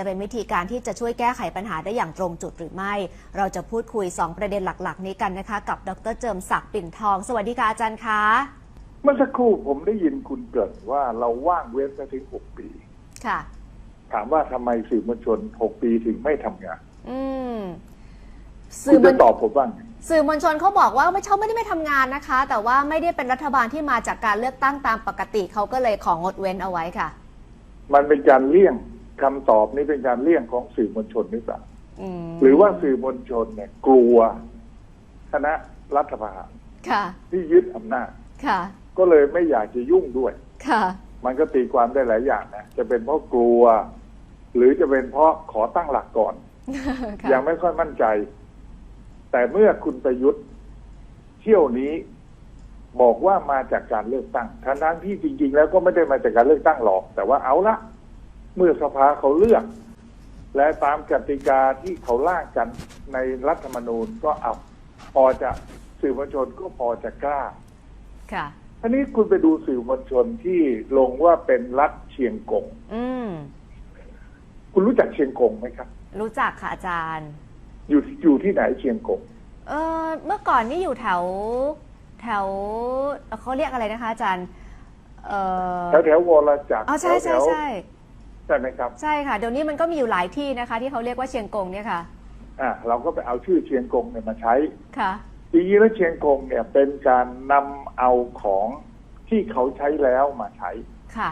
จะเป็นวิธีการที่จะช่วยแก้ไขปัญหาได้อย่างตรงจุดหรือไม่ เราจะพูดคุย 2 ประเด็นหลัก ๆ นี้กันนะคะ กับดรเจิมศักดิ์ปิ่นทอง สวัสดีค่ะอาจารย์คะเมื่อสักครู่ผมได้ยินคุณเกริดว่าเราว่างเว้นมาถึงหกปี ค่ะ ถามว่าทำไมสื่อมวลชนหกปีถึงไม่ทำงาน อืมคุสื่อณมวจะลตอบผมบ้างสื่อมวลชนเขาบอกว่าไม่เขาไม่ได้ไม่ทำงานนะคะ แต่ว่าไม่ได้เป็นรัฐบาลที่มาจากการเลือกตั้งตามปกติเขาก็เลยของงดเว้นเอาไว้ค่ะ มันเป็นการเลี่ยง คำตอบนี้เป็นการเลี่ยงของสื่อมวลชนหรือเปล่าอืมหรือว่าสื่อมวลชนเนี่ย กลัวคณะรัฐประหารค่ะที่ยึดอำนาจค่ะก็เลยไม่อยากจะยุ่งด้วยค่ะมันก็ตีความได้หลายอย่างนะจะเป็นเพราะกลัว หรือจะเป็นเพราะขอตั้งหลักก่อนค่ะยังไม่ค่อยมั่นใจ แต่เมื่อคุณประยุทธ์เที่ยวนี้บอกว่ามาจากการเลือกตั้งทั้งนั้นที่จริง ๆ แล้วก็ไม่ได้มาจากการเลือกตั้งหรอก แต่ว่าเอาละ เมื่อสภาเขาเลือก และตามกติกาที่เขาล่างกันในรัฐธรรมนูญก็เอาพอจะสื่อมวลชนก็พอจะกล้า ค่ะทีนี้คุณไปดูสื่อมวลชนที่ลงว่าเป็นรัฐเชียงกงอืมคุณรู้จักเชียงกงไหมครับ รู้จักค่ะอาจารย์ อยู่อยู่ที่ไหนเชียงกงเออเมื่อก่อนนี่อยู่แถว แถวเขาเรียกอะไรนะคะอาจารย์ เออแถวแถววรจักรอ๋อใช่ใช่แถวใช่ใช่ไหมครับ ใช่ค่ะ เดี๋ยวนี้มันก็มีอยู่หลายที่นะคะ ที่เขาเรียกว่าเชียงกงเนี่ยค่ะอะเราก็ไปเอาชื่อเชียงกงเนี่ยมาใช้ค่ะจริงๆแล้วเชียงกงเนี่ยเป็นการนำเอาของที่เขาใช้แล้วมาใช้ค่ะ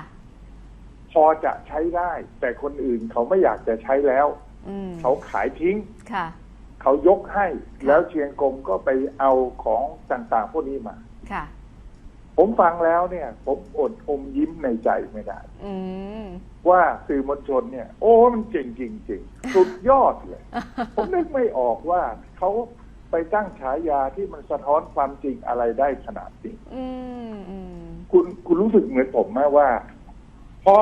พอจะใช้ได้ แต่คนอื่นเขาไม่อยากจะใช้แล้วอืมเขาขายทิ้งค่ะ เขายกให้ แล้วเชียงกงก็ไปเอาของต่างๆพวกนี้มาค่ะ ผมฟังแล้วเนี่ย ผมอดอมยิ้มในใจไม่ได้ อืมว่าสื่อมวลชนเนี่ย โอ้มันเจ๋งจริงๆสุดยอดเลย ผมนึกไม่ออกว่าเขาไปตั้งฉายาที่มันสะท้อนความจริงอะไรได้ขนาดนี้อืมอืมคุณคุณรู้สึกเหมือนผมไหมว่า พอ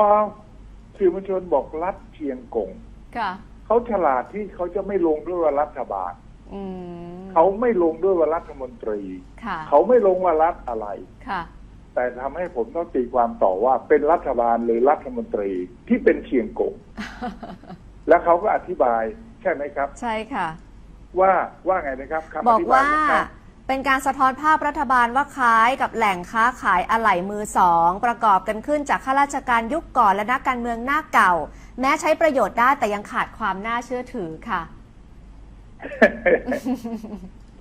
สื่อมวลชนบอกรัฐเชียงกงค่ะเขาฉลาดที่เขาจะไม่ลงด้วยว่ารัฐบาลอืมเขาไม่ลงด้วยว่ารัฐมนตรีค่ะเขาไม่ลงว่ารัฐอะไรค่ะ แต่ทำให้ผมต้องตีความต่อว่าเป็นรัฐบาลหรือรัฐมนตรีที่เป็นเชียงกงแล้วเขาก็อธิบายใช่ไหมครับ ใช่ค่ะ ว่าว่าไงนะครับคำบออกธิบายว่าของเขาเป็นการสะท้อนภาพรัฐบาลว่าคล้ายกับแหล่งค้าขายอะไหล่มือสองประกอบกันขึ้นจากข้าราชการยุคก่อนและนักการเมืองหน้าเก่า แม้ใช้ประโยชน์ได้แต่ยังขาดความน่าเชื่อถือค่ะ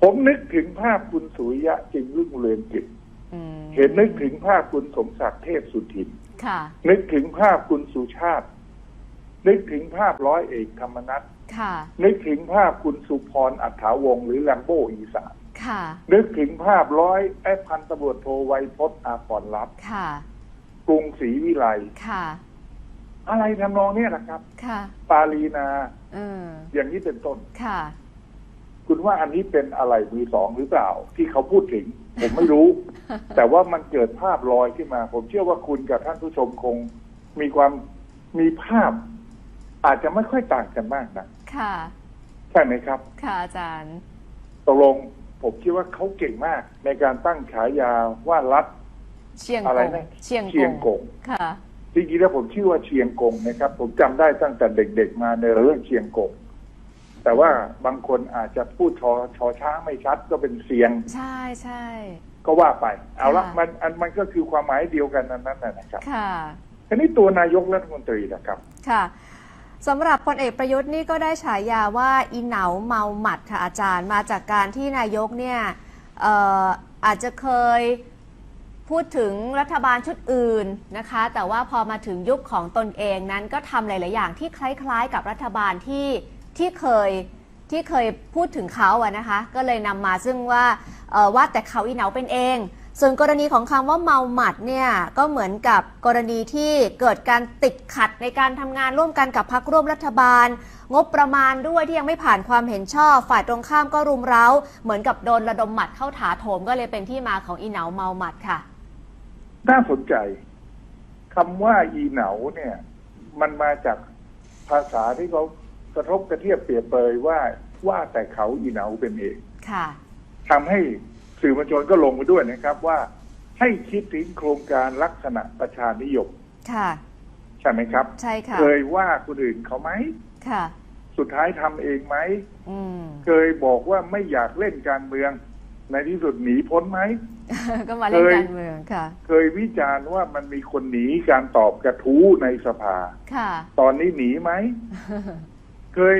ผมนึกถึงภาพคุณสุริยะจึงรุ่งเรืองกิจอืม เห็นนึกถึงภาพคุณสมศักดิ์เทพสุทินค่ะ นึกถึงภาพคุณสุชาติ นึกถึงภาพร้อยเอกธรรมนัฐค่ะ นึกถึงภาพคุณสุพรอัฏฐาวงศ์หรือแลมโบอีสานค่ะ นึกถึงภาพร้อยแอดพันตำรวจโทไวยพจน์อาภรณ์รัตน์ค่ะ กรุงศรีวิไลค่ะ อะไรทำนองเนี้ยนะครับ ค่ะ ปาลีนาเอออย่างนี้เป็นต้น ค่ะ คุณว่าอันนี้เป็นอะไรมือสองหรือเปล่า ที่เขาพูดถึง ผมไม่รู้ แต่ว่ามันเกิดภาพลอยขึ้นมา ผมเชื่อว่าคุณกับท่านผู้ชมคงมีความมีภาพ อาจจะไม่ค่อยต่างกันมากนะค่ะ ใช่ไหมครับ ค่ะอาจารย์ ตกลงผมคิดว่าเขาเก่งมาก ในการตั้งฉายาว่ารัฐเชียงอะไรกงนะเชียงเชียงกงค่ะจริงๆแล้วผมชื่อว่าเชียงกงนะครับ ผมจำได้ตั้งแต่เด็กๆมาในเรื่องเชียงกงแต่ว่าบางคนอาจจะพูดชอชอช้างไม่ชัดก็เป็นเสียง ใช่ใช่ ก็ว่าไป เอาละค่ะมันอันมันก็คือความหมายเดียวกันนั้นนั่นนะครับค่ะทีนี้ตัวนายกรัฐมนตรีนะครับค่ะสำหรับพลเอกประยุทธ์นี่ก็ได้ฉายาว่าอีเหนาเมาหมัดค่ะอาจารย์มาจากการที่นายกเนี่ยเอ่ออาจจะเคยพูดถึงรัฐบาลชุดอื่นนะคะ แต่ว่าพอมาถึงยุคของตนเองนั้นก็ทำหลาย ๆ อย่างที่คล้าย ๆ กับรัฐบาลที่ที่เคย ที่เคยพูดถึงเขาอะนะคะ ก็เลยนำมาซึ่งว่าว่าแต่เขาอีเหนาเป็นเอง ส่วนกรณีของคำว่าเมาหมัดเนี่ยก็เหมือนกับกรณีที่เกิดการติดขัดในการทำงานร่วมกันกับพรรคร่วมรัฐบาล งบประมาณด้วยที่ยังไม่ผ่านความเห็นชอบ ฝ่ายตรงข้ามก็รุมเร้า เหมือนกับโดนระดมหมัดเข้าถาโถมก็เลยเป็นที่มาของอีเหนาเมาหมัดค่ะน่าสนใจคำว่าอีเหนาเนี่ย มันมาจากภาษาที่เขา กระทบกระเทียบเปรียบเปยว่าว่าแต่เขาอีเหนาเป็นเองค่ะทำให้สื่อมวลชนก็ลงไปด้วยนะครับ ว่าให้คิดถึงโครงการลักษณะประชานิยมค่ะชช่ไหมครับ ใช่ค่ะเคยว่าคนอื่นเขาไหมค่ะ สุดท้ายทำเองไหมอืมเคยบอกว่าไม่อยากเล่นการเมือง ในที่สุดหนีพ้นไหมก็มาเล่นเคยการเมืองค่ะ เคยวิจารณ์ว่ามันมีคนหนีการตอบกระทู้ในสภาค่ะ ตอนนี้หนีไหม เคย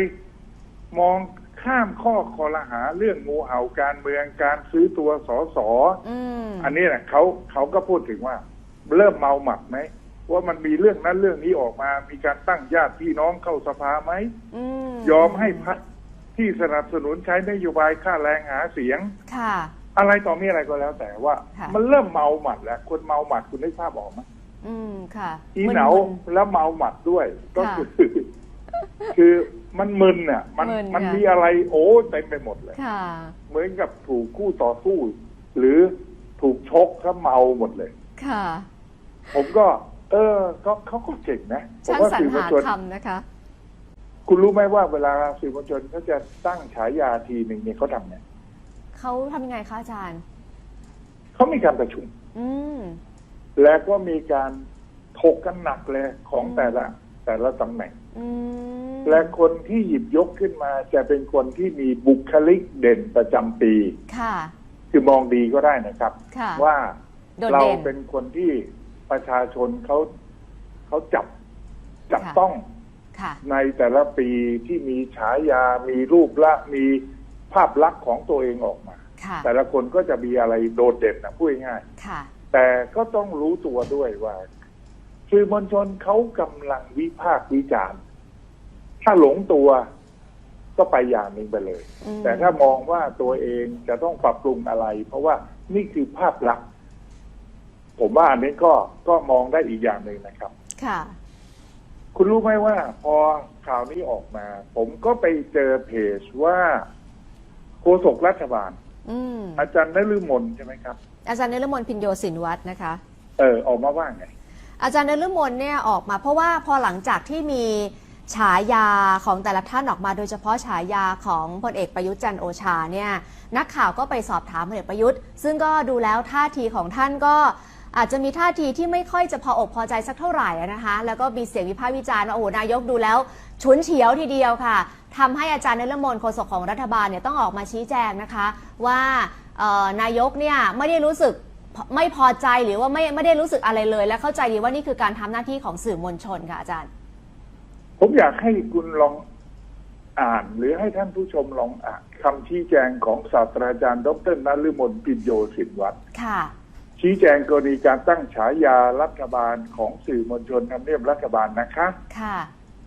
มองข้ามข้อคอรหาเรื่องงูเห่าการเมืองการซื้อตัวสอสออืมอันนี้นะเขาเขาก็พูดถึงว่า เริ่มเมาหมัดไหมว่ามันมีเรื่องนั้นเรื่องนี้ออกมา มีการตั้งญาติพี่น้องเข้าสภาไหมอืมยอมให้พักที่สนับสนุนใช้นโยบายค่าแรงหาเสียงค่ะ อะไรต่อมีอะไรก็แล้วแต่ว่าค่ะมันเริ่มเมาหมัดแล้วคนเมาหมัดคุณได้ทราบออกไหมอืมค่ะ อีเหนามึๆแล้วเมาหมัดด้วย ก็ค่ะคือ คือ มันมึนอะ มันมึนมันค่ะ มีอะไรโอ้เต็มไปหมดเลย ค่ะ เหมือนกับถูกคู่ต่อสู้ หรือถูกชกถ้าเมาหมดเลย ค่ะ ผมก็ เออก็เขาก็เก่งนะผมช่างว่าสรรสื่อมวลหาชน คำนะคะ คุณรู้ไหมว่าเวลาสื่อมวลชนเขาจะตั้งฉายาทีหนึ่งเนี่ยเขาทำไงเขาทำยังไงคะอาจารย์ เขามีการประชุม อืม และก็มีการถกกันหนักเลยของแต่ละ แต่ละตำแหน่งอืม และคนที่หยิบยกขึ้นมาจะเป็นคนที่มีบุคลิกเด่นประจำปี ค่ะ คือมองดีก็ได้นะครับ ค่ะว่าโดดเราเด่น เป็นคนที่ประชาชนเขาเขาจับจับค่ะ ต้องค่ะ ในแต่ละปีที่มีฉายา มีรูปละมีภาพลักษณ์ของตัวเองออกมา ค่ะ แต่ละคนก็จะมีอะไรโดดเด่นนะพูดง่ายค่ะๆแต่ก็ต้องรู้ตัวด้วยว่า สื่อมวลชนเขากำลังวิพากษ์วิจารณ์ ถ้าหลงตัวก็ไปอย่างหนึ่งไปเลยอืมแต่ถ้ามองว่าตัวเองจะต้องปรับปรุงอะไร เพราะว่านี่คือภาพลักษณ์ผมว่าอันนี้ก็ก็มองได้อีกอย่างหนึ่งนะครับ ค่ะ คุณรู้ไหมว่า พอข่าวนี้ออกมา ผมก็ไปเจอเพจว่าโฆษกรัฐบาลอืมอาจารย์นฤมลใช่ไหมครับ อาจารย์นฤมลพินโยสินวัฒน์นะคะ เออออกมาว่าไง อาจารย์นฤมลเนี่ยออกมา เพราะว่าพอหลังจากที่มี ฉายาของแต่ละท่านออกมาโดยเฉพาะฉายาของพลเอกประยุทธ์จันโอชาเนี่ยนักข่าวก็ไปสอบถามพลเอกประยุทธ์ ซึ่งก็ดูแล้วท่าทีของท่านก็อาจจะมีท่าทีที่ไม่ค่อยจะพออกพอใจสักเท่าไหร่นะคะ แล้วก็มีเสียงวิพากษ์วิจารณ์ว่าโอ้โหนายกดูแล้วฉุนเฉียวทีเดียวค่ะทำให้อาจารย์นฤมลโฆษกของรัฐบาลเนี่ยต้องออกมาชี้แจงนะคะ ว่านายกเนี่ยไม่ได้รู้สึกไม่พอใจหรือว่าไม่ไม่ได้รู้สึกอะไรเลย และเข้าใจดีว่านี่คือการทำหน้าที่ของสื่อมวลชนค่ะอาจารย์ ผมอยากให้คุณลองอ่าน หรือให้ท่านผู้ชมลองอ่านคำชี้แจงของศาสตราจารย์ ดรนฤมลปิญโยสินวัตรค่ะ ชี้แจงกรณีการตั้งฉายารัฐบาลของสื่อมวลชนทำเนียบรัฐบาลนะคะ ค่ะ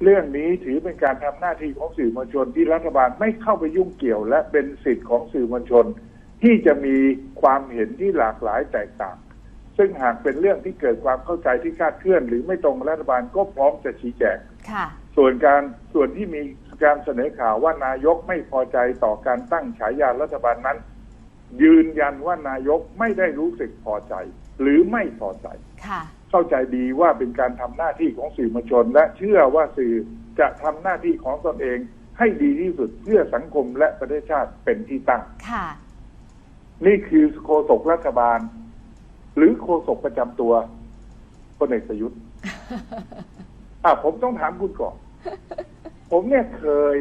เรื่องนี้ถือเป็นการทำหน้าที่ของสื่อมวลชนที่รัฐบาลไม่เข้าไปยุ่งเกี่ยว และเป็นสิทธิ์ของสื่อมวลชน ที่จะมีความเห็นที่หลากหลายแตกต่าง ซึ่งหากเป็นเรื่องที่เกิดความเข้าใจที่คลาดเคลื่อน หรือไม่ตรงกับรัฐบาลก็พร้อมจะชี้แจงค่ะ ส่วนการส่วนที่มีการเสนอข่าวว่านายกไม่พอใจต่อการตั้งฉายารัฐบาลนั้น ยืนยันว่านายกไม่ได้รู้สึกพอใจ หรือไม่พอใจค่ะเข้าใจดีว่าเป็นการทำหน้าที่ของสื่อมวลชน และเชื่อว่าสื่อจะทำหน้าที่ของตนเอง ให้ดีที่สุดเพื่อสังคมและประเทศชาติเป็นที่ตั้งค่ะนี่คือโฆษกรัฐบาล หรือโฆษกประจำตัวพลเอกประยุทธ์อะผมต้องถามคุณก่อน ผมเนี่ยเคย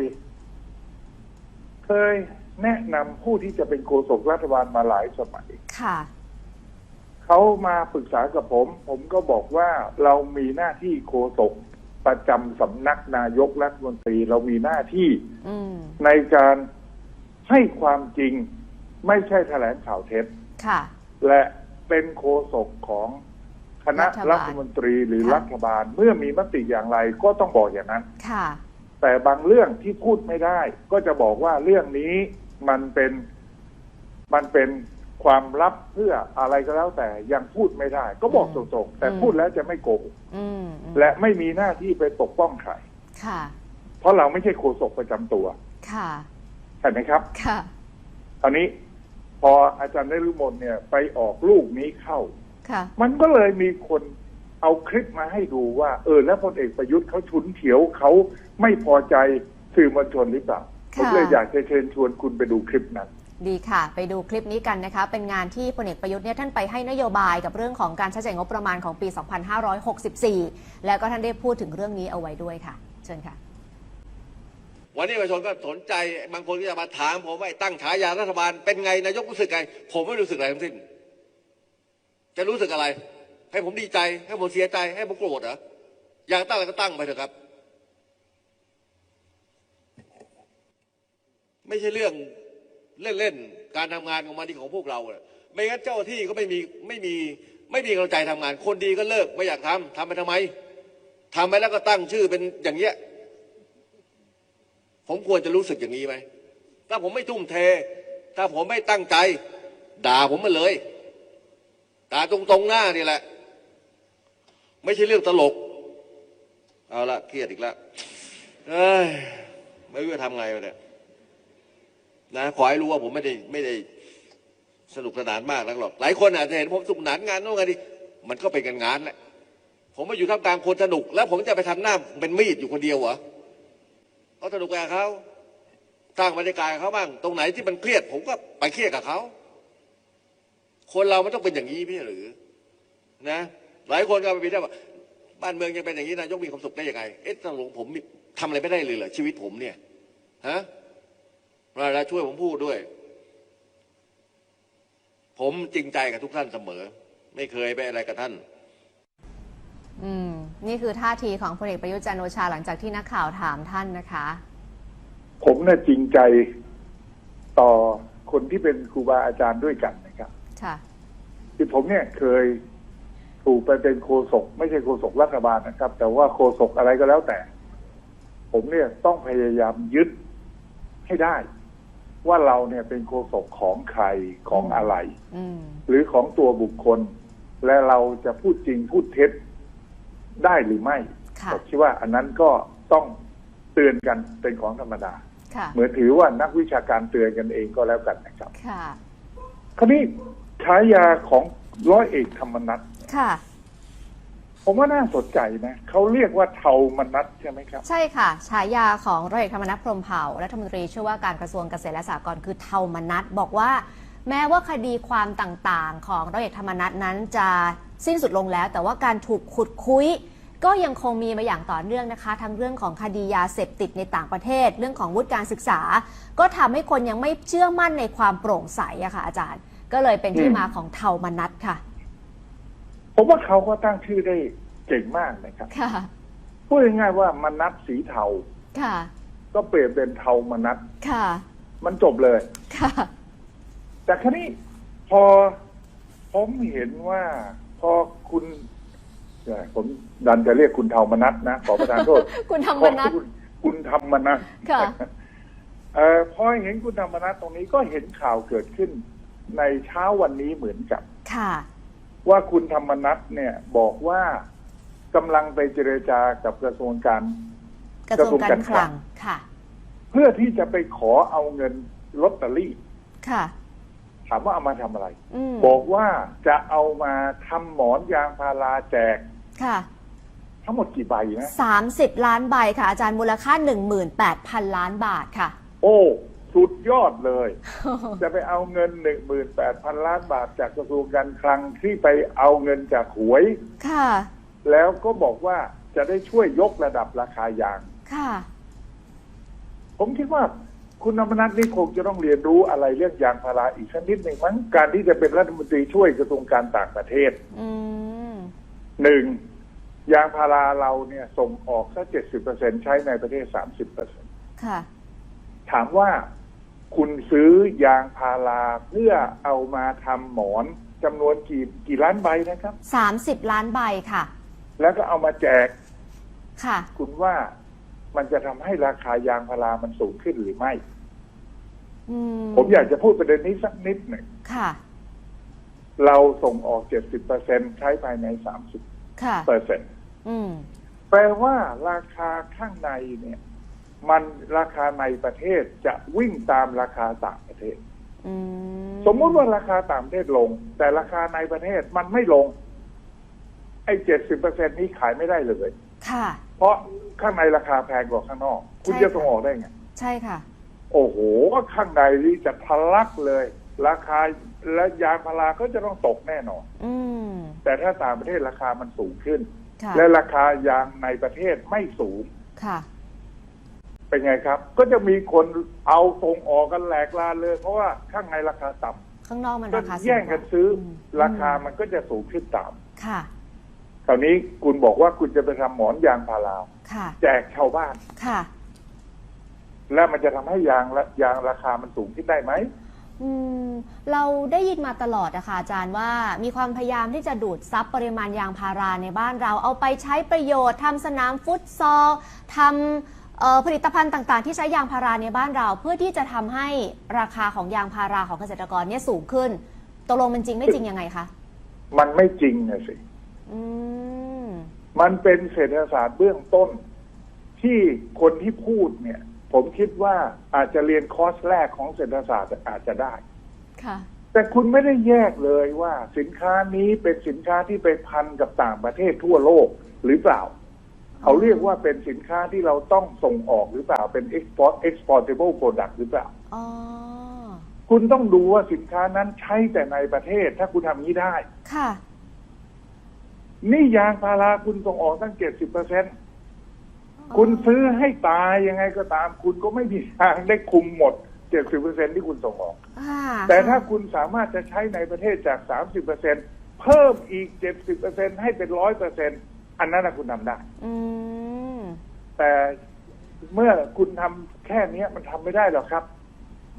เคยแนะนำผู้ที่จะเป็นโฆษกรัฐบาลมาหลายสมัย ค่ะ เขามาปรึกษากับผม ผมก็บอกว่าเรามีหน้าที่โฆษกประจำสำนักนายกรัฐมนตรีเรามีหน้าที่อืมในการให้ความจริง ไม่ใช่แถลงข่าวเท็จ ค่ะ และเป็นโฆษกของ คณะรัฐบาลรัฐมนตรีหรือค่ะรัฐบาลเมื่อมีมติอย่างไรก็ต้องบอกอย่างนั้น ค่ะ แต่บางเรื่องที่พูดไม่ได้ ก็จะบอกว่าเรื่องนี้มันเป็นมันเป็นความลับเพื่ออะไรก็แล้วแต่ยังพูดไม่ได้ ก็บอกอืตมรงๆแต่อืมพูดแล้วจะไม่โกหกอืมอืมและไม่มีหน้าที่ไปปกป้องใครค่ะเพราะเราไม่ใช่โฆษกประจำตัวค่ะใช่ไหมครับ ค่ะ ตอนนี้พออาจารย์นฤมลเนี่ย ไปออกลูกนี้เข้าค่ะ มันก็เลยมีคนเอาคลิปมาให้ดูว่า เออ แล้วพลเอกประยุทธ์เขาฉุนเฉียวเขาไม่พอใจสื่อมวลชนหรือเปล่าผมค่ะเลยอยากจะเชิญชวนคุณไปดูคลิปนั้นดีค่ะ ไปดูคลิปนี้กันนะคะ เป็นงานที่พลเอกประยุทธ์เนี่ยท่านไปให้นโยบายกับเรื่องของการใช้จ่ายงบประมาณของปี 2564 แล้วก็ท่านได้พูดถึงเรื่องนี้เอาไว้ด้วยค่ะ เชิญค่ะ วันนี้ประชาชนก็สนใจบางคนก็จะมาถามผมว่าไอ้ตั้งฉายารัฐบาลเป็นไงนายกรู้สึกไง ผมไม่รู้สึกอะไรทั้งสิ้น จะรู้สึกอะไร ให้ผมดีใจ ให้ผมเสียใจ ให้ผมโกรธเหรออยากตั้งอะไรก็ตั้งไปเถอะครับ ไม่ใช่เรื่องเล่นๆการทำงานของมันที่ของพวกเราไม่งั้นเจ้าหน้าที่ก็ไม่มีไม่มีไม่มีกำลังใจทำงาน คนดีก็เลิกไม่อยากทำทำไปทำไมทำไปแล้วก็ตั้งชื่อเป็นอย่างเงี้ยผมควรจะรู้สึกอย่างนี้ไหมถ้าผมไม่ทุ่มเท ถ้าผมไม่ตั้งใจ ด่าผมมาเลย ด่าตรงๆหน้านี่แหละ ไม่ใช่เรื่องตลก เอาละเครียดอีกแล้วเอ้ยไม่รู้จะทำไงวะเนี่ยนะขอให้รู้ว่าผมไม่ได้ไม่ได้สนุกสนานมากนักหรอก หลายคนอาจจะเห็นผมสนุกสนานงานโน้นงานนี้มันก็เป็นกันงานแหละ ผมมาอยู่ท่ามกลางคนสนุก แล้วผมจะไปทำหน้าเป็นมีดอยู่คนเดียวเหรอเขาสนุกกับเขาสร้างบรรยากาศเขาบ้าง ตรงไหนที่มันเครียด ผมก็ไปเครียดกับเขา คนเรามันต้องเป็นอย่างนี้พี่หรือ นะ หลายคนก็ไปพิจารณาว่าบ้านเมืองยังเป็นอย่างนี้นายกมีความสุขได้ยังไง เอ๊ะตกลงผมมีทำอะไรไม่ได้เลยเหรอชีวิตผมเนี่ยฮะเวลาช่วยผมพูดด้วย ผมจริงใจกับทุกท่านเสมอ ไม่เคยไปอะไรกับท่าน อืม นี่คือท่าทีของพลเอกประยุทธ์จันทร์โอชาหลังจากที่นักข่าวถามท่านนะคะ ผมน่ะจริงใจต่อคนที่เป็นครูบาอาจารย์ด้วยกัน นะครับค่ะที่ผมเนี่ยเคยถูกไปเป็นโฆษกไม่ใช่โฆษกรัฐบาลนะครับ แต่ว่าโฆษกอะไรก็แล้วแต่ ผมเนี่ยต้องพยายามยึดให้ได้ ว่าเราเนี่ยเป็นโฆษกของใครของอะไรอืมหรือของตัวบุคคล และเราจะพูดจริงพูดเท็จได้หรือไม่ค่ะผมคิดว่าอันนั้นก็ต้องเตือนกันเป็นของธรรมดาค่ะเหมือนถือว่านักวิชาการเตือนกันเองก็แล้วกันนะครับค่ะคราวนี้ ฉายาของร้อยเอกธรรมนัฐค่ะ ผมว่าน่าสนใจนะเขาเรียกว่าเทามนัฐใช่ไหมครับ ใช่ค่ะ ฉายาของร้อยเอกธรรมนัฐพรหมเผ่ารัฐมนตรีช่วยว่าการกระทรวงเกษตรและสหกรณ์คือเทามนัฐบอกว่า แม้ว่าคดีความต่างๆ ของร้อยเอกธรรมนัฐนั้นจะสิ้นสุดลงแล้ว แต่ว่าการถูกขุดคุยก็ยังคงมีมาอย่างต่อเนื่องนะคะ ทั้งเรื่องของคดียาเสพติดในต่างประเทศ เรื่องของวุฒิการศึกษา ก็ทำให้คนยังไม่เชื่อมั่นในความโปร่งใสอะค่ะอาจารย์ ก็เลยเป็นที่อืมมาของเทามนัฐค่ะ ผมว่าเขาก็ตั้งชื่อได้เก่งมากนะครับ ค่ะ พูดง่ายๆว่ามนัฐสีเทา ค่ะ ก็เปลี่ยนเป็นเทามนัฐค่ะ มันจบเลย ค่ะ แต่คราวนี้พอผมเห็นว่าพอคุณเอ่อผมดันจะเรียกคุณเทามนัฐนะขอประทานโทษ คุณธรรมนัฐขอคุณคุณธรรมนัฐค่ะเอ่อพอเห็นคุณธรรมนัฐตรงนี้ก็เห็นข่าวเกิดขึ้น ในเช้าวันนี้เหมือนกับค่ะ ว่าคุณธรรมนัฐเนี่ยบอกว่ากำลังไปเจรจากับกระทรวงการกระทรวงการคลังค่ะ เพื่อที่จะไปขอเอาเงินลอตเตอรี่ ค่ะ ถามว่าเอามาทำอะไรอืมบอกว่าจะเอามาทำหมอนยางพาราแจก ค่ะทั้งหมดกี่ใบนะ30ล้านใบค่ะ อาจารย์มูลค่า18,000ล้านบาทค่ะ โอ้สุด ยอดเลย จะไปเอาเงินหนึ่งหมื่นแปดพันล้านบาทจากกระทรวงการคลังที่ไปเอาเงินจากหวย ค่ะ แล้วก็บอกว่าจะได้ช่วยยกระดับราคายาง ค่ะ ผมคิดว่าคุณนมนัทนี่คงจะต้องเรียนรู้อะไรเรื่องยางพาราอีกสักนิดหนึ่งมั้งการที่จะเป็นรัฐมนตรีช่วยกระทรวงการต่างประเทศอืมหนึ่งยางพาราเราเนี่ยส่งออกสักเจ็ดสิบเปอร์เซ็นใช้ในประเทศสามสิบเปอร์เซ็นค่ะ ถามว่า คุณซื้อยางพาราเพื่อเอามาทำหมอนจำนวนกี่กี่ล้านใบนะครับ 30 ล้านใบค่ะ แล้วก็เอามาแจก ค่ะ คุณว่ามันจะทำให้ราคายางพารามันสูงขึ้นหรือไม่ อืมผมอยากจะพูดประเด็นนี้สักนิดหนึ่งค่ะ เราส่งออกเจ็ดสิบเปอร์เซ็นใช้ภายในสามสิบค่ะ เปอร์เซ็นอืม แปลว่าราคาข้างในเนี่ย มันราคาในประเทศจะวิ่งตามราคาต่างประเทศอืมสมมุติว่าราคาต่างประเทศลง แต่ราคาในประเทศมันไม่ลง ไอ้เจ็ดสิบเปอร์เซ็นนี้ขายไม่ได้เลย ค่ะ เพราะข้างในราคาแพงกว่าข้างนอก คุณใช่จะค่ะส่งออกได้ไง ใช่ค่ะ โอ้โหข้างในนี่จะทะลักเลย ราคาและยางพาราก็จะต้องตกแน่นอนอืมแต่ถ้าต่างประเทศราคามันสูงขึ้นค่ะและราคายางในประเทศไม่สูงค่ะ เป็นไงครับ ก็จะมีคนเอาส่งออกกันแหลกลานเลย เพราะว่าข้างในราคาต่ำข้างนอกมันก็ราคาสูแย่งกันซื้ออมราคามันก็จะสูงขึ้นตามค่ะคราวนี้คุณบอกว่าคุณจะไปทำหมอนยางพาราค่ะ แจกชาวบ้าน ค่ะ แล้วมันจะทำให้ยางละยางราคามันสูงขึ้นได้ไหมอืมเราได้ยินมาตลอดนะคะอาจารย์ว่ามีความพยายามที่จะดูดซับปริมาณยางพาราในบ้านเรา เอาไปใช้ประโยชน์ทำสนามฟุตซอลทำเอ่อ ผลิตภัณฑ์ต่างๆ ที่ใช้ยางพาราในบ้านเรา เพื่อที่จะทำให้ราคาของยางพาราของเกษตรกรเนี่ยสูงขึ้นตกลงมันจริงไม่จริงยังไงคะมันไม่จริงนะสิอืมมันเป็นเศรษฐศาสตร์เบื้องต้น ที่คนที่พูดเนี่ย ผมคิดว่าอาจจะเรียนคอร์สแรกของเศรษฐศาสตร์อาจจะได้ค่ะแต่คุณไม่ได้แยกเลยว่า สินค้านี้เป็นสินค้าที่ไปพันกับต่างประเทศทั่วโลกหรือเปล่า เขาเรียกว่าเป็นสินค้าที่เราต้องส่งออกหรือเปล่าเป็น export exportable product หรือเปล่า อ๋อ คุณต้องดูว่าสินค้านั้นใช้แต่ในประเทศ ถ้าคุณทำนี้ได้ ค่ะ นี่ยางพาราคุณส่งออกตั้งเจ็ดสิบเปอร์เซ็นคุณซื้อให้ตายยังไงก็ตาม คุณก็ไม่มีทางได้คุมหมดเจ็ดสิบเปอร์เซ็นที่คุณส่งออกค่ะแต่ถ้าคุณสามารถจะใช้ในประเทศจากสามสิบเปอร์เซ็นเพิ่มอีกเจ็ดสิบเปอร์เซ็นให้เป็นร้อยเปอร์เซ็น อันนั้นนะคุณทำได้ อืมแต่เมื่อคุณทำแค่เนี้ยมันทำไม่ได้หรอกครับ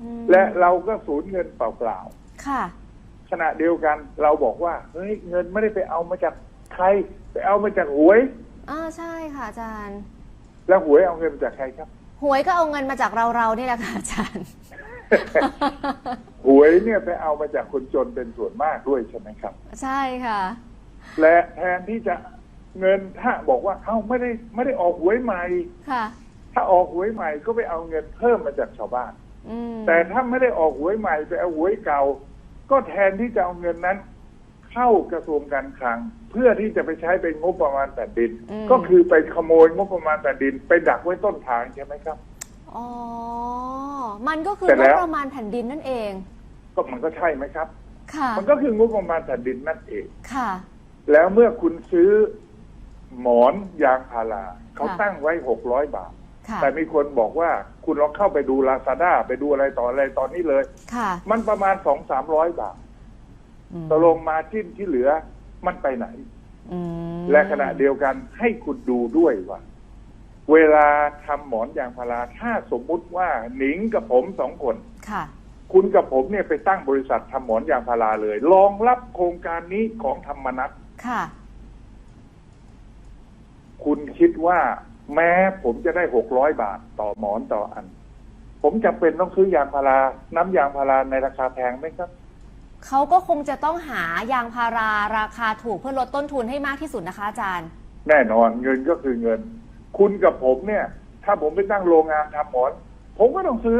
อืมและเราก็สูญเงินเปล่าค่ะๆขณะเดียวกันเราบอกว่าเฮ้ยเงินไม่ได้ไปเอามาจากใคร ไปเอามาจากหวย อ่าใช่ค่ะอาจารย์ แล้วหวยเอาเงินมาจากใครครับ หวยก็เอาเงินมาจากเราเราๆนี่แหละค่ะอาจารย์ หวยเนี่ยไปเอามาจากคนจนเป็นส่วนมากด้วยใช่ไหมครับ ใช่ค่ะ และแทนที่จะ เงินถ้าบอกว่าเอ้าไม่ได้ไม่ได้ออกหวยใหม่ ค่ะ ถ้าออกหวยใหม่ก็ไปเอาเงินเพิ่มมาจากชาวบ้าน อืมแต่ถ้าไม่ได้ออกหวยใหม่ไปเอาหวยเก่า ก็แทนที่จะเอาเงินนั้น เข้ากระทรวงการคลัง เพื่อที่จะไปใช้เป็นงบประมาณแผ่นดินก็คือไปขโมยงบประมาณแผ่นดิน ไปดักไว้ต้นทางใช่ไหมครับ อ๋อ มันก็คือแต่งแล้บวประมาณแผ่นดินนั่นเอง ก็มันก็ใช่ไหมครับ ค่ะ มันก็คืองบประมาณแผ่นดินนั่นเอง ค่ะ แล้วเมื่อคุณซื้อ หมอนยางพาราเขาค่ะตั้งไว้หกร้อยบาทค่ะแต่มีคนบอกว่าคุณลองเข้าไปดูลาซาด้าไปดูอะไรต่ออะไรตอนนี้เลยค่ะมันประมาณสองสามร้อยบาทอืมตกลงมาจิ้นที่เหลือมันไปไหนอืมและขณะเดียวกันให้คุณดูด้วยว่าเวลาทำหมอนยางพาราถ้าสมมุติว่าหนิงกับผมสองคนค่ะ คุณกับผมเนี่ยไปตั้งบริษัททำหมอนยางพาราเลยรองรับโครงการนี้ของธรรมนัตค่ะ คุณคิดว่าแม้ผมจะได้หกร้อยบาทต่อหมอนต่ออัน ผมจำเป็นต้องซื้อยางพารา น้ำยางพาราในราคาแพงไหมครับ เขาก็คงจะต้องหายางพาราราคาถูกเพื่อลดต้นทุนให้มากที่สุดนะคะอาจารย์ แน่นอนเงินก็คือเงิน คุณกับผมเนี่ย ถ้าผมไปตั้งโรงงานทำหมอน ผมก็ต้องซื้อ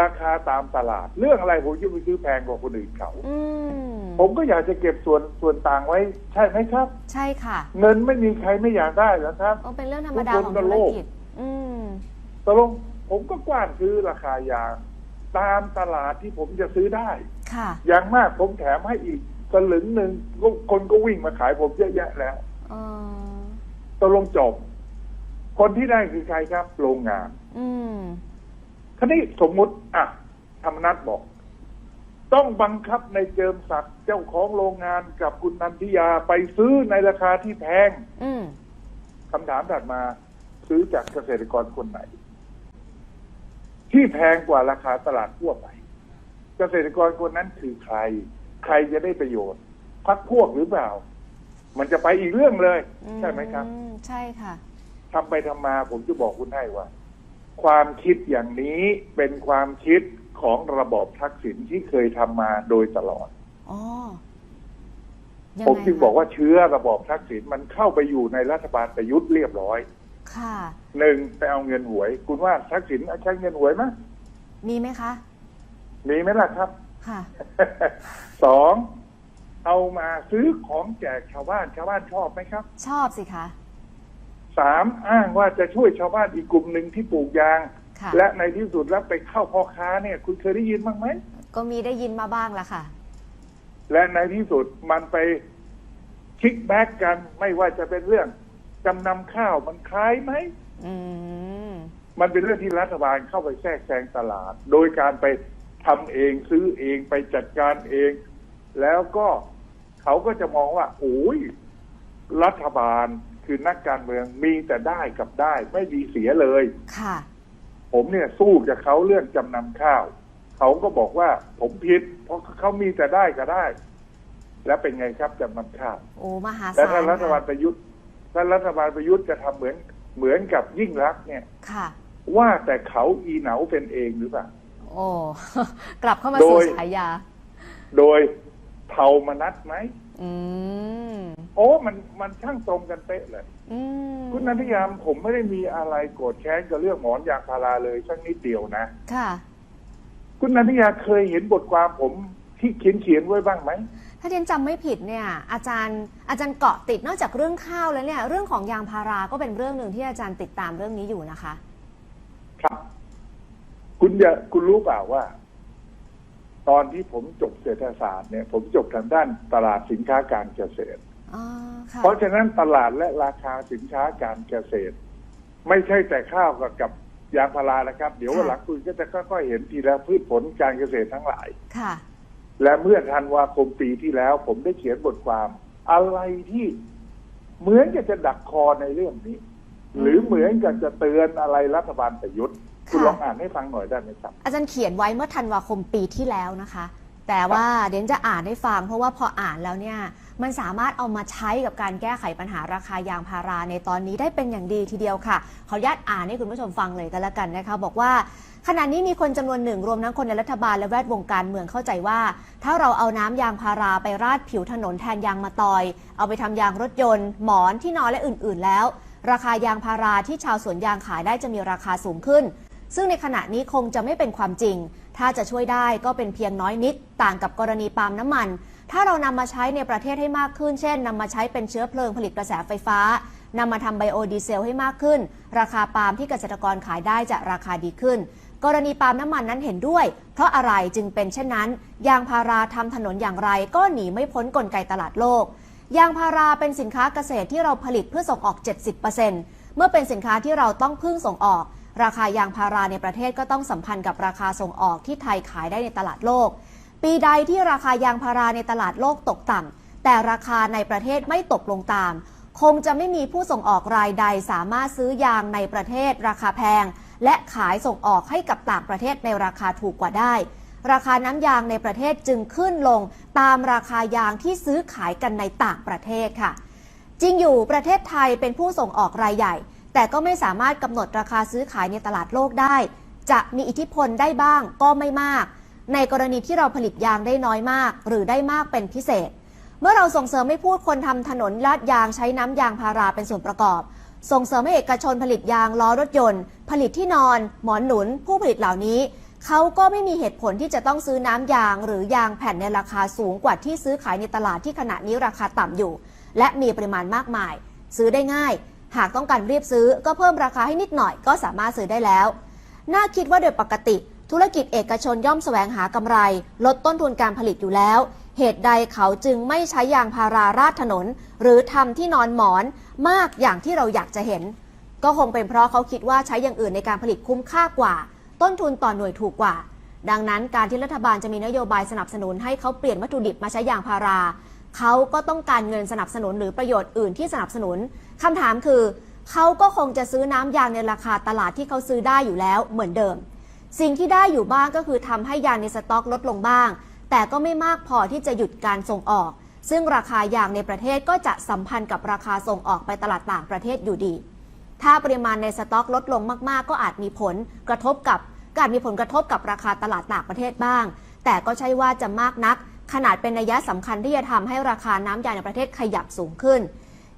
ราคาตามตลาด เรื่องอะไรผมจะไปซื้อแพงกว่าคนอื่นเขาอืมผมก็อยากจะเก็บส่วนส่วนต่างไว้ ใช่ไหมครับ ใช่ค่ะ เงินไม่มีใครไม่อยากได้หรอกครับก็เป็นเรื่องธรรมดาทุกของคนก็ธุโลรภกิจอืมตกลงผมก็กว้านซื้อราคายางตามตลาดที่ผมจะซื้อได้ค่ะ อย่างมากผมแถมให้อีกสลึงหนึ่งก็คนก็วิ่งมาขายผมเยอะแยะแล้วเออตกลงจบ คนที่ได้คือใครครับ โรงงาน อื มทีนี้สมมุติ อะธรรมนัฐบอก ต้องบังคับในเจิมศักดิ์เจ้าของโรงงานกับคุณนันทิยาไปซื้อในราคาที่แพงอืมคำถามถัดมาซื้อจากเกษตรกรคนไหน ที่แพงกว่าราคาตลาดทั่วไป เกษตรกรคนนั้นคือใคร ใครจะได้ประโยชน์พักพวกหรือเปล่า มันจะไปอีกเรื่องเลย ใช่ไหมครับอืมใช่ค่ะทำไปทำมาผมจะบอกคุณให้ว่า ความคิดอย่างนี้เป็นความคิดของระบอบทักษิณที่เคยทำมาโดยตลอดอ๋อยังผมไงจึงคะบอกว่าเชื้อระบอบทักษิณมันเข้าไปอยู่ในรัฐบาลประยุทธ์เรียบร้อยค่ะหนึ่งไปเอาเงินหวย คุณว่าทักษิณใช้เงินหวยไหมมีไหมคะ มีไหมล่ะครับค่ะสองเอามาซื้อของแจกชาวบ้านชาวบ้านชอบไหมครับ ชอบสิคะ สามอ้างว่าจะช่วยชาวบ้านอีกกลุ่มหนึ่งที่ปลูกยาง ค่ะ และในที่สุดแล้วไปเข้าพ่อค้าเนี่ย คุณเคยได้ยินบ้างไหม ก็มีได้ยินมาบ้างละค่ะ และในที่สุดมันไปคิกแบ็กกันไม่ว่าจะเป็นเรื่องจำนำข้าวมันคล้ายไหม อืม มันเป็นเรื่องที่รัฐบาลเข้าไปแทรกแซงตลาด โดยการไปทำเองซื้อเองไปจัดการเอง แล้วก็เขาก็จะมองว่าโอ้ยรัฐบาล คือนักการเมืองมีแต่ได้กับได้ ไม่มีเสียเลย ค่ะ ผมเนี่ยสู้กับเขาเรื่องจำนำข้าว เขาก็บอกว่าผมผิด เพราะเขามีแต่ได้ก็ได้ แล้วเป็นไงครับจำนำข้าวโอ้มหาและศาลถ้ารัฐบาลค่ะประยุทธ์ถ้ารัฐบาลประยุทธ์จะทำเหมือนเหมือนกับยิ่งรักษณ์เนี่ย ค่ะ ว่าแต่เขาอีเหนาเป็นเองหรือเปล่าโอ้กลับเข้ามาโดสู่ยฉายา โดยเทามนัดไหมอืม โอ้มันมันช่างตรงกันเป๊ะเลยอืมคุณนันทยามผมไม่ได้มีอะไรโกรธแค้นกับเรื่องหมอนยางพาราเลยสักนิดเดียวนะ ค่ะ คุณนันทยาเคยเห็นบทความผมที่เขียนเขียนไว้บ้างไหม ถ้าเรียนจำไม่ผิดเนี่ย อาจารย์อาจารย์เกาะติดนอกจากเรื่องข้าวแล้วเนี่ย เรื่องของยางพาราก็เป็นเรื่องหนึ่งที่อาจารย์ติดตามเรื่องนี้อยู่นะคะ ครับ คุณอย่าคุณรู้เปล่าว่า ตอนที่ผมจบเศรษฐศาสตร์เนี่ย ผมจบทางด้านตลาดสินค้าการเกษตรอ๋อค่ะ เพราะฉะนั้นตลาดและราคาสินค้าการเกษตร ไม่ใช่แต่ข้าวกับกับยางพารานะครับ เดี๋ยววันหลังคุณก็จะค่อยๆเห็นทีละพืชผลการเกษตรทั้งหลายค่ะ และเมื่อธันวาคมปีที่แล้ว ผมได้เขียนบทความ อะไรที่เหมือนกับจะดักคอในเรื่องนี้ หรือเหมือนกับจะเตือนอะไรรัฐบาลประยุทธ์คุณค่ะลองอ่านให้ฟังหน่อยได้ไหมครับ อาจารย์เขียนไว้เมื่อธันวาคมปีที่แล้วนะคะ แต่ว่าเดี๋ยวจะอ่านให้ฟัง เพราะว่าพออ่านแล้วเนี่ย มันสามารถเอามาใช้กับการแก้ไขปัญหาราคายางพาราในตอนนี้ได้เป็นอย่างดีทีเดียวค่ะขออนุญาตอ่านให้คุณผู้ชมฟังเลยกันแล้วกันนะคะ บอกว่าขณะนี้มีคนจำนวนหนึ่งรวมทั้งคนในรัฐบาลและแวดวงการเมืองเข้าใจว่า ถ้าเราเอาน้ำยางพาราไปราดผิวถนนแทนยางมะตอย เอาไปทำยางรถยนต์ หมอนที่นอนและอื่น ๆ แล้ว ราคายางพาราที่ชาวสวนยางขายได้จะมีราคาสูงขึ้น ซึ่งในขณะนี้คงจะไม่เป็นความจริง ถ้าจะช่วยได้ก็เป็นเพียงน้อยนิด ต่างกับกรณีปาล์มน้ำมัน ถ้าเรานำมาใช้ในประเทศให้มากขึ้น เช่นนำมาใช้เป็นเชื้อเพลิงผลิตกระแสไฟฟ้านำมาทำไบโอดีเซลให้มากขึ้น ราคาปาล์มที่เกษตรกรขายได้จะราคาดีขึ้น กรณีปาล์มน้ำมันนั้นเห็นด้วย เพราะอะไรจึงเป็นเช่นนั้น ยางพาราทำถนนอย่างไรก็หนีไม่พ้นกลไกตลาดโลก ยางพาราเป็นสินค้าเกษตรที่เราผลิตเพื่อส่งออก 70%เมื่อเป็นสินค้าที่เราต้องพึ่งส่งออก ราคายางพาราในประเทศก็ต้องสัมพันธ์กับราคาส่งออกที่ไทยขายได้ในตลาดโลก ปีใดที่ราคายางพาราในตลาดโลกตกต่ำแต่ราคาในประเทศไม่ตกลงตาม คงจะไม่มีผู้ส่งออกรายใดสามารถซื้อยางในประเทศ ราคาแพง และขายส่งออกให้กับต่างประเทศในราคาถูกกว่าได้ ราคาน้ำยางในประเทศจึงขึ้นลงตามราคายางที่ซื้อขายกันในต่างประเทศค่ะ จริงอยู่ประเทศไทยเป็นผู้ส่งออกรายใหญ่ แต่ก็ไม่สามารถกำหนดราคาซื้อขายในตลาดโลกได้ จะมีอิทธิพลได้บ้างก็ไม่มาก ในกรณีที่เราผลิตยางได้น้อยมาก หรือได้มากเป็นพิเศษ เมื่อเราส่งเสริมให้ผู้คนทำถนนลาดยางใช้น้ำยางพาราเป็นส่วนประกอบ ส่งเสริมให้เอกชนผลิตยางล้อรถยนต์ ผลิตที่นอน หมอนหนุน ผู้ผลิตเหล่านี้ เขาก็ไม่มีเหตุผลที่จะต้องซื้อน้ำยาง หรือยางแผ่นในราคาสูงกว่าที่ซื้อขายในตลาดที่ขณะนี้ราคาต่ำอยู่ และมีปริมาณมากมาย ซื้อได้ง่าย หากต้องการรีบซื้อก็เพิ่มราคาให้นิดหน่อยก็สามารถซื้อได้แล้ว น่าคิดว่าโดยปกติ ธุรกิจเอกชนย่อมแสวงหากำไร ลดต้นทุนการผลิตอยู่แล้ว เหตุใดเขาจึงไม่ใช้ยางพาราราดถนน หรือทำที่นอนหมอนมากอย่างที่เราอยากจะเห็น ก็คงเป็นเพราะเขาคิดว่าใช้อย่างอื่นในการผลิตคุ้มค่ากว่า ต้นทุนต่อหน่วยถูกกว่า ดังนั้นการที่รัฐบาลจะมีนโยบายสนับสนุนให้เขาเปลี่ยนวัตถุดิบมาใช้ยางพารา เขาก็ต้องการเงินสนับสนุนหรือประโยชน์อื่นที่สนับสนุนคำถามคือ เขาก็คงจะซื้อน้ำยางในราคาตลาดที่เขาซื้อได้อยู่แล้วเหมือนเดิม สิ่งที่ได้อยู่บ้างก็คือทำให้ยางในสต็อกลดลงบ้าง แต่ก็ไม่มากพอที่จะหยุดการส่งออก ซึ่งราคายางในประเทศก็จะสัมพันธ์กับราคาส่งออกไปตลาดต่างประเทศอยู่ดี ถ้าปริมาณในสต็อกลดลงมากๆ ก็อาจมีผลกระทบกับก็อาจมีผลกระทบกับราคาตลาดต่างประเทศบ้าง แต่ก็ใช่ว่าจะมากนัก ขนาดเป็นนัยยะสำคัญที่จะทำให้ราคาน้ำยางในประเทศขยับสูงขึ้น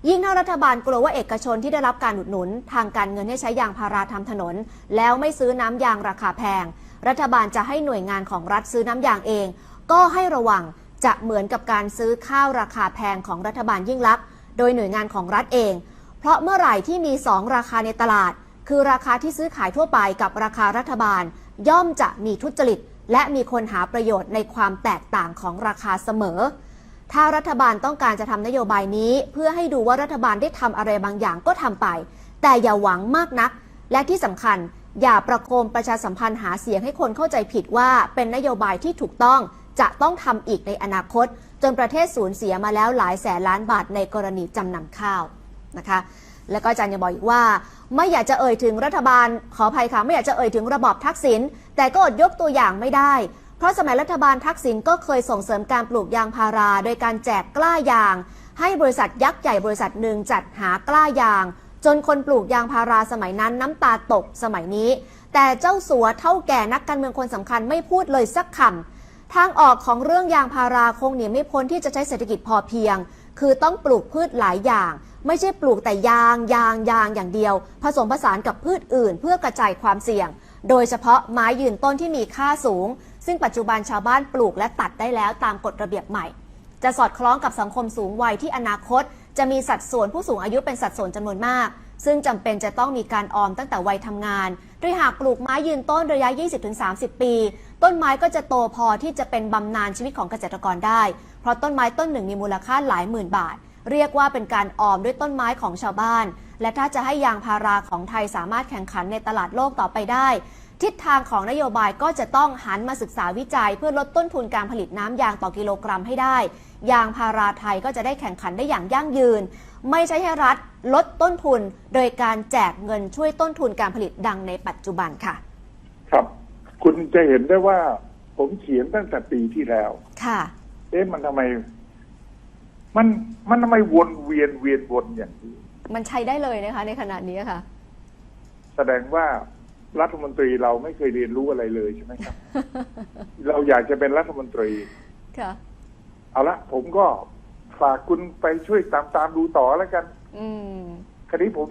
ยิ่งถ้ารัฐบาลกลัวว่าเอกชนที่ได้รับการอุดหนุน ทางการเงินให้ใช้ยางพาราทำถนน แล้วไม่ซื้อน้ำยางราคาแพง รัฐบาลจะให้หน่วยงานของรัฐซื้อน้ำยางเอง ก็ให้ระวังจะเหมือนกับการซื้อข้าวราคาแพงของรัฐบาลยิ่งลักษณ์โดยหน่วยงานของรัฐเอง เพราะเมื่อไหร่ที่มี 2 ราคาในตลาด คือราคาที่ซื้อขายทั่วไปกับราคารัฐบาล ย่อมจะมีทุจริต และมีคนหาประโยชน์ในความแตกต่างของราคาเสมอ ถ้ารัฐบาลต้องการจะทำนโยบายนี้ เพื่อให้ดูว่ารัฐบาลได้ทำอะไรบางอย่างก็ทำไป แต่อย่าหวังมากนัก และที่สำคัญ อย่าประโคมประชาสัมพันธ์หาเสียงให้คนเข้าใจผิดว่าเป็นนโยบายที่ถูกต้องจะต้องทำอีกในอนาคต จนประเทศสูญเสียมาแล้วหลายแสนล้านบาทในกรณีจำนำข้าวนะคะแล้วก็อาจารย์ยังบอกอีกว่า ไม่อยากจะเอ่ยถึงรัฐบาลขออภัยค่ะไม่อยากจะเอ่ยถึงระบอบทักษิณแต่ก็อดยกตัวอย่างไม่ได้ เพราะสมัยรัฐบาลทักษิณก็เคยส่งเสริมการปลูกยางพารา โดยการแจกกล้ายาง ให้บริษัทยักษ์ใหญ่บริษัทหนึ่งจัดหากล้ายาง จนคนปลูกยางพาราสมัยนั้นน้ำตาตกสมัยนี้ แต่เจ้าสัวเท่าแก่นักการเมืองคนสำคัญไม่พูดเลยสักคำทางออกของเรื่องยางพาราคงหนีไม่พ้นที่จะใช้เศรษฐกิจพอเพียง คือต้องปลูกพืชหลายอย่าง ไม่ใช่ปลูกแต่ยางยางยางอย่างเดียว ผสมผสานกับพืชอื่น เพื่อกระจายความเสี่ยง โดยเฉพาะไม้ยืนต้นที่มีค่าสูง ซึ่งปัจจุบันชาวบ้านปลูกและตัดได้แล้วตามกฎระเบียบใหม่ จะสอดคล้องกับสังคมสูงวัยที่อนาคต จะมีสัดส่วนผู้สูงอายุเป็นสัดส่วนจำนวนมาก ซึ่งจำเป็นจะต้องมีการออมตั้งแต่วัยทำงาน โดยหากปลูกไม้ยืนต้นระยะ 20-30 ปี ต้นไม้ก็จะโตพอที่จะเป็นบำนาญชีวิตของเกษตรกรได้ เพราะต้นไม้ต้นหนึ่งมีมูลค่าหลายหมื่นบาท เรียกว่าเป็นการออมด้วยต้นไม้ของชาวบ้านและถ้าจะให้ยางพาราของไทยสามารถแข่งขันในตลาดโลกต่อไปได้ ทิศทางของนโยบายก็จะต้องหันมาศึกษาวิจัย เพื่อลดต้นทุนการผลิตน้ำยางต่อกิโลกรัมให้ได้ ยางพาราไทยก็จะได้แข่งขันได้อย่างยั่งยืน ไม่ใช่ให้รัฐลดต้นทุน โดยการแจกเงินช่วยต้นทุนการผลิตดังในปัจจุบันค่ะ ครับ คุณจะเห็นได้ว่าผมเขียนตั้งแต่ปีที่แล้ว ค่ะ เอ๊ะมันทำไม มันมันทำไมวนเวียนเวียนวนอย่างนี้ มันใช้ได้เลยนะคะ ในขณะนี้ค่ะ แสดงว่า รัฐมนตรีเราไม่เคยเรียนรู้อะไรเลยใช่ไหมครับ เราอยากจะเป็นรัฐมนตรีค่ะเอาละผมก็ฝากคุณไปช่วยตามตามดูต่อแล้วกัน อืม คดีผม